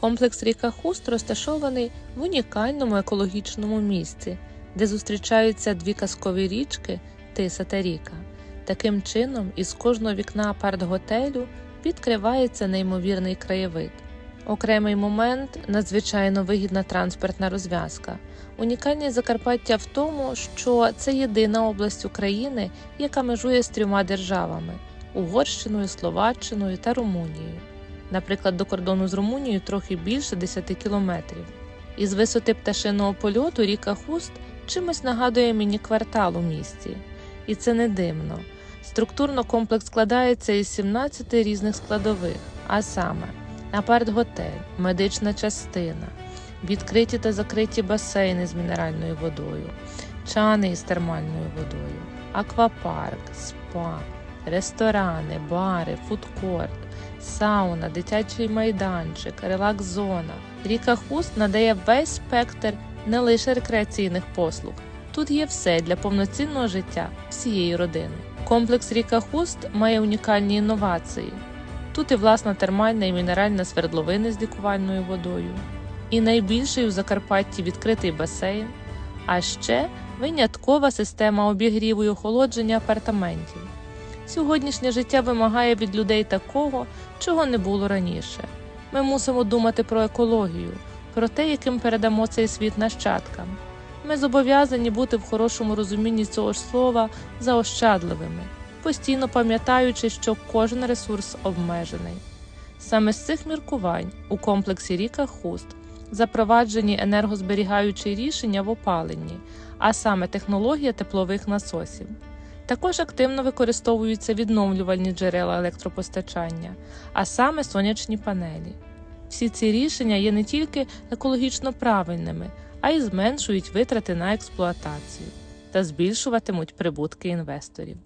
Комплекс ріка Хуст розташований в унікальному екологічному місці, де зустрічаються дві казкові річки Тиса та Ріка. Таким чином, із кожного вікна апарт-готелю відкривається неймовірний краєвид. Окремий момент надзвичайно вигідна транспортна розв'язка. Унікальність Закарпаття в тому, що це єдина область України, яка межує з трьома державами Угорщиною, Словаччиною та Румунією. Наприклад, до кордону з Румунією трохи більше 10 кілометрів. Із висоти пташиного польоту ріка Хуст чимось нагадує міні-квартал у місті. І це не дивно. Структурно комплекс складається із 17 різних складових, а саме апарт-готель, медична частина, відкриті та закриті басейни з мінеральною водою, чани із термальною водою, аквапарк, спа, ресторани, бари, фудкорт, сауна, дитячий майданчик, релакс-зона. Ріка Хуст надає весь спектр не лише рекреаційних послуг. Тут є все для повноцінного життя всієї родини. Комплекс Ріка Хуст має унікальні інновації. Тут і власна термальна і мінеральна свердловини з лікувальною водою, і найбільший у Закарпатті відкритий басейн, а ще виняткова система обігріву і охолодження апартаментів. Сьогоднішнє життя вимагає від людей такого, чого не було раніше. Ми мусимо думати про екологію, про те, яким передамо цей світ нащадкам. Ми зобов'язані бути в хорошому розумінні цього ж слова заощадливими, постійно пам'ятаючи, що кожен ресурс обмежений. Саме з цих міркувань у комплексі Ріка Хуст запроваджені енергозберігаючі рішення в опаленні, а саме технологія теплових насосів. Також активно використовуються відновлювальні джерела електропостачання, а саме сонячні панелі. Всі ці рішення є не тільки екологічно правильними, а й зменшують витрати на експлуатацію та збільшуватимуть прибутки інвесторів.